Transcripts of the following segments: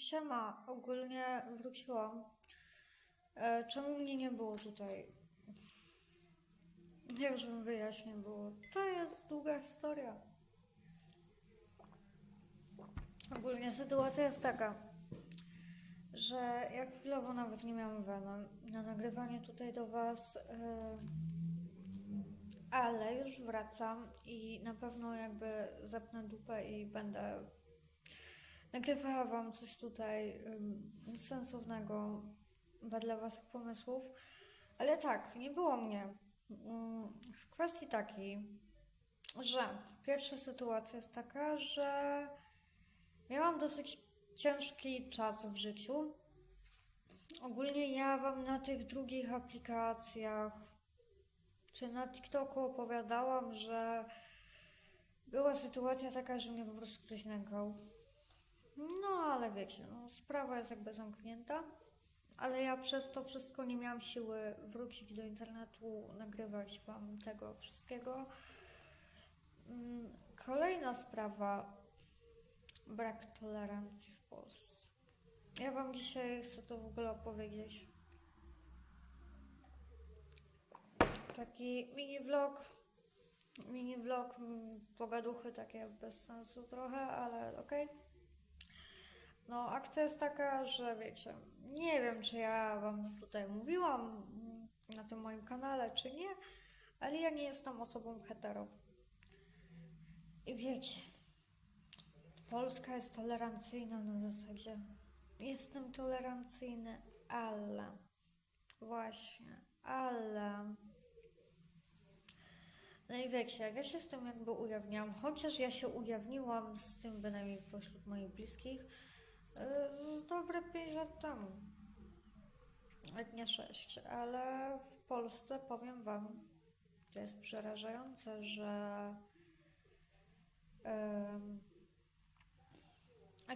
siema, ogólnie wróciłam. E, czemu mnie nie było tutaj? Jak żebym wyjaśnię było. To jest długa historia. Ogólnie sytuacja jest taka, że jak chwilowo nawet nie miałam weny na nagrywanie tutaj do Was, e, ale już wracam i na pewno jakby zapnę dupę i będę nagrywała Wam coś tutaj sensownego wedle Waszych pomysłów. Ale tak, nie było mnie. Mm, W kwestii takiej, że pierwsza sytuacja jest taka, że miałam dosyć ciężki czas w życiu. Ogólnie ja Wam na tych drugich aplikacjach czy na TikToku opowiadałam, że była sytuacja taka, że mnie po prostu ktoś nękał. No, ale wiecie, no, sprawa jest jakby zamknięta, ale ja przez to wszystko nie miałam siły wrócić do internetu, nagrywać wam tego wszystkiego. Mm, Kolejna sprawa, brak tolerancji w Polsce. Ja wam dzisiaj chcę to w ogóle opowiedzieć. Taki mini vlog, mini vlog, mm, pogaduchy takie bez sensu trochę, ale okej. No, akcja jest taka, że wiecie, nie wiem, czy ja wam tutaj mówiłam na tym moim kanale, czy nie, ale ja nie jestem osobą hetero. I wiecie, Polska jest tolerancyjna na zasadzie. Jestem tolerancyjny, ale właśnie, ale. No i wiecie, jak ja się z tym jakby ujawniam, chociaż ja się ujawniłam z tym bynajmniej pośród moich bliskich, dobre 5 lat temu. Jak nie 6, ale w Polsce powiem Wam, to jest przerażające, że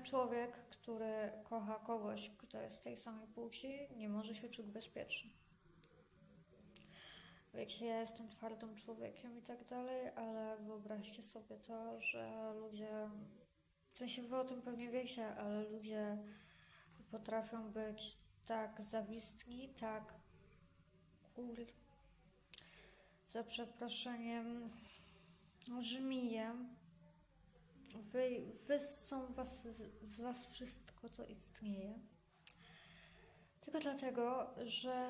człowiek, który kocha kogoś, kto jest tej samej płci, nie może się czuć bezpieczny. Wiecie, ja jestem twardym człowiekiem i tak dalej, ale wyobraźcie sobie to, że ludzie, w sensie wy o tym pewnie wiecie, ale ludzie potrafią być tak zawistni, tak kur... za przeproszeniem żmijem. Wy, wyssą was, z, was wszystko, co istnieje. Tylko dlatego, że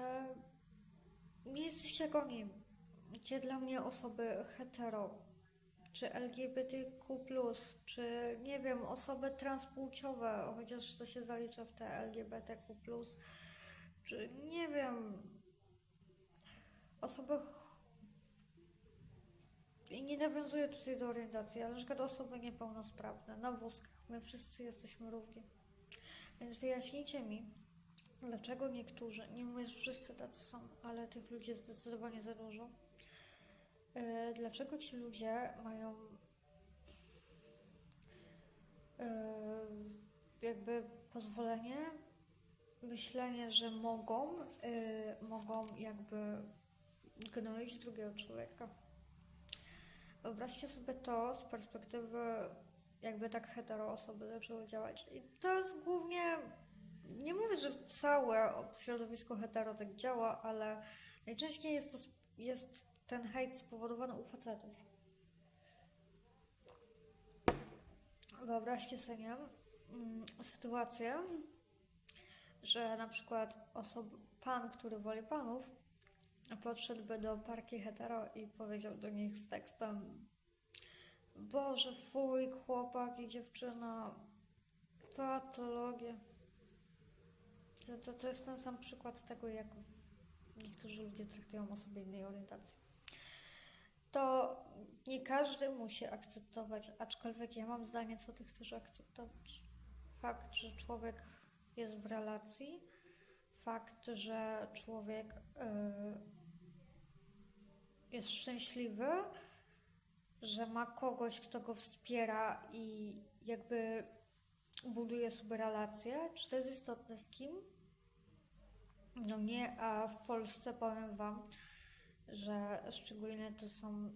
nie jesteście jak oni. Gdzie dla mnie osoby hetero, czy LGBTQ, czy nie wiem, osoby transpłciowe, chociaż to się zalicza w te LGBTQ, czy nie wiem, osoby. I nie nawiązuję tutaj do orientacji, ale na przykład osoby niepełnosprawne, na wózkach. My wszyscy jesteśmy równi. Więc wyjaśnijcie mi, Dlaczego niektórzy, nie mówię, że wszyscy tacy są, ale tych ludzi jest zdecydowanie za dużo. E, Dlaczego ci ludzie mają e, jakby pozwolenie, myślenie, że mogą, e, mogą jakby gnoić drugiego człowieka? Wyobraźcie sobie to z perspektywy jakby tak hetero osoby zaczęły działać. I to jest głównie nie mówię, że całe środowisko hetero tak działa, ale najczęściej jest, to, jest ten hejt spowodowany u facetów. Wyobraźcie sobie mm, sytuację, że na przykład osob- pan, który woli panów, podszedłby do parki hetero i powiedział do nich z tekstem Boże, fuj, chłopak i dziewczyna, patologia. To, to, to jest ten sam przykład tego, jak niektórzy ludzie traktują osoby innej orientacji. To nie każdy musi akceptować, aczkolwiek ja mam zdanie, co ty chcesz akceptować. Fakt, że człowiek jest w relacji, fakt, że człowiek yy, jest szczęśliwy, że ma kogoś, kto go wspiera i jakby buduje sobie relacje, czy to jest istotne z kim? No nie, a w Polsce powiem Wam, że szczególnie to są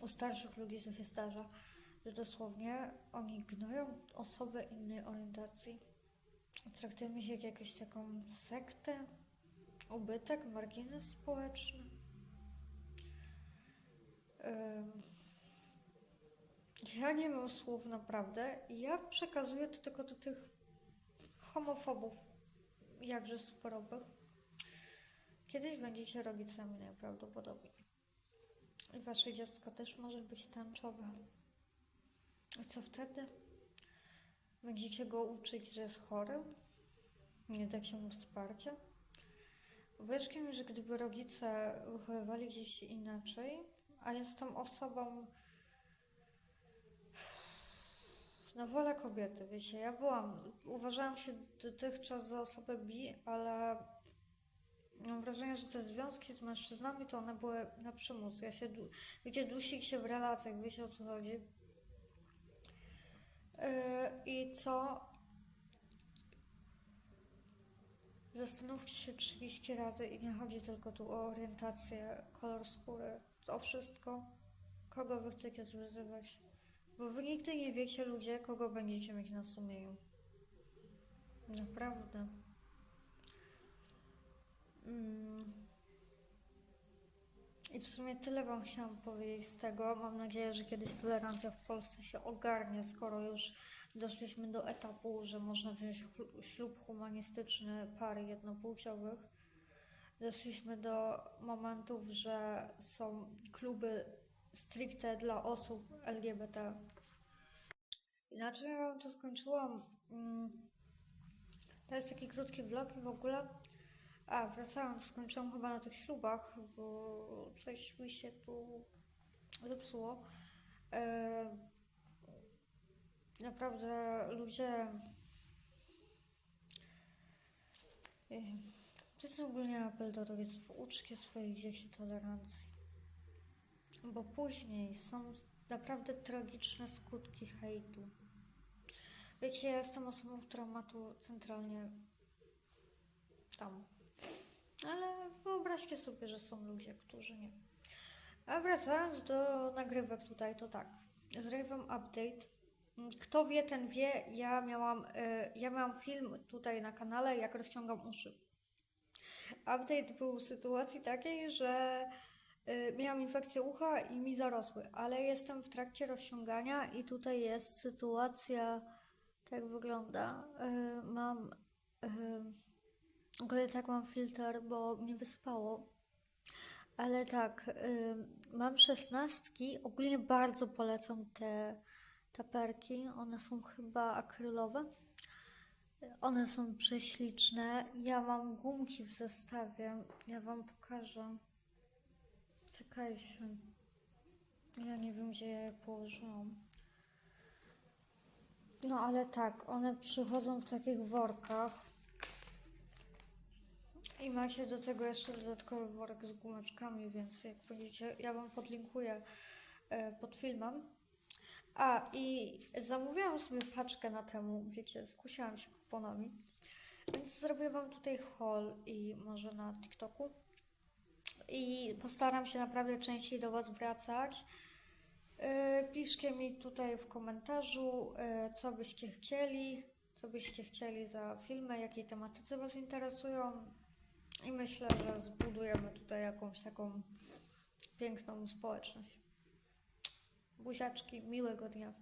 u starszych ludzi, co się zdarza, że dosłownie oni gnoją osoby innej orientacji. Traktujemy się jak jakąś taką sektę, ubytek, margines społeczny. Ja nie mam słów naprawdę. Ja przekazuję to tylko do tych homofobów, jakże superowych. Kiedyś będziecie rodzicami najprawdopodobniej. I wasze dziecko też może być tęczowe. A co wtedy? Będziecie go uczyć, że jest chory? Nie da się mu wsparcia? Mi, że gdyby rodzice wychowywali dzieci inaczej, a jestem osobą na wolę kobiety, wiecie, ja byłam, uważałam się dotychczas za osobę bi, ale mam wrażenie, że te związki z mężczyznami to one były na przymus. Ja się, wiecie, dusik się w relacjach, wiecie o co chodzi. Yy, I co? Zastanówcie się 30 razy i nie chodzi tylko tu o orientację, kolor skóry, o wszystko, kogo wy chcecie zwyzywać. Bo wy nigdy nie wiecie, ludzie, kogo będziecie mieć na sumieniu. Naprawdę. Mm. I w sumie tyle Wam chciałam powiedzieć z tego. Mam nadzieję, że kiedyś tolerancja w Polsce się ogarnie, skoro już doszliśmy do etapu, że można wziąć ślub humanistyczny pary jednopłciowych. Doszliśmy do momentów, że są kluby stricte dla osób LGBT. Inaczej ja Wam to skończyłam. Mm. To jest taki krótki vlog i w ogóle. A, wracając, skończyłam chyba na tych ślubach, bo coś mi się tu zepsuło. E, naprawdę ludzie. E, To jest ogólnie apel do rodziców. Uczcie swoich dzieci tolerancji. Bo później są naprawdę tragiczne skutki hejtu. Wiecie, ja jestem osobą, która ma tu centralnie tam. Ale wyobraźcie sobie, że są ludzie, którzy nie. A wracając do nagrywek tutaj, to tak. Zrobię wam update. Kto wie, ten wie. Ja miałam, y, ja miałam film tutaj na kanale, jak rozciągam uszy. Update był w sytuacji takiej, że y, miałam infekcję ucha i mi zarosły, ale jestem w trakcie rozciągania i tutaj jest sytuacja, tak wygląda. Y, mam ogóle tak mam filtr, bo mnie wyspało. Ale tak, y, mam szesnastki. Ogólnie bardzo polecam te taperki. One są chyba akrylowe. One są prześliczne. Ja mam gumki w zestawie. Ja wam pokażę. Czekajcie. Ja nie wiem, gdzie ja je położyłam. No ale tak, one przychodzą w takich workach. I macie do tego jeszcze dodatkowy worek z gumeczkami, więc jak będziecie, ja wam podlinkuję e, pod filmem. A i zamówiłam sobie paczkę na temu, wiecie, skusiłam się kuponami, więc zrobię wam tutaj haul i może na TikToku. I postaram się naprawdę częściej do was wracać. E, Piszcie mi tutaj w komentarzu, e, co byście chcieli, co byście chcieli za filmy, jakie tematyce was interesują. I myślę, że zbudujemy tutaj jakąś taką piękną społeczność. Buziaczki, miłego dnia.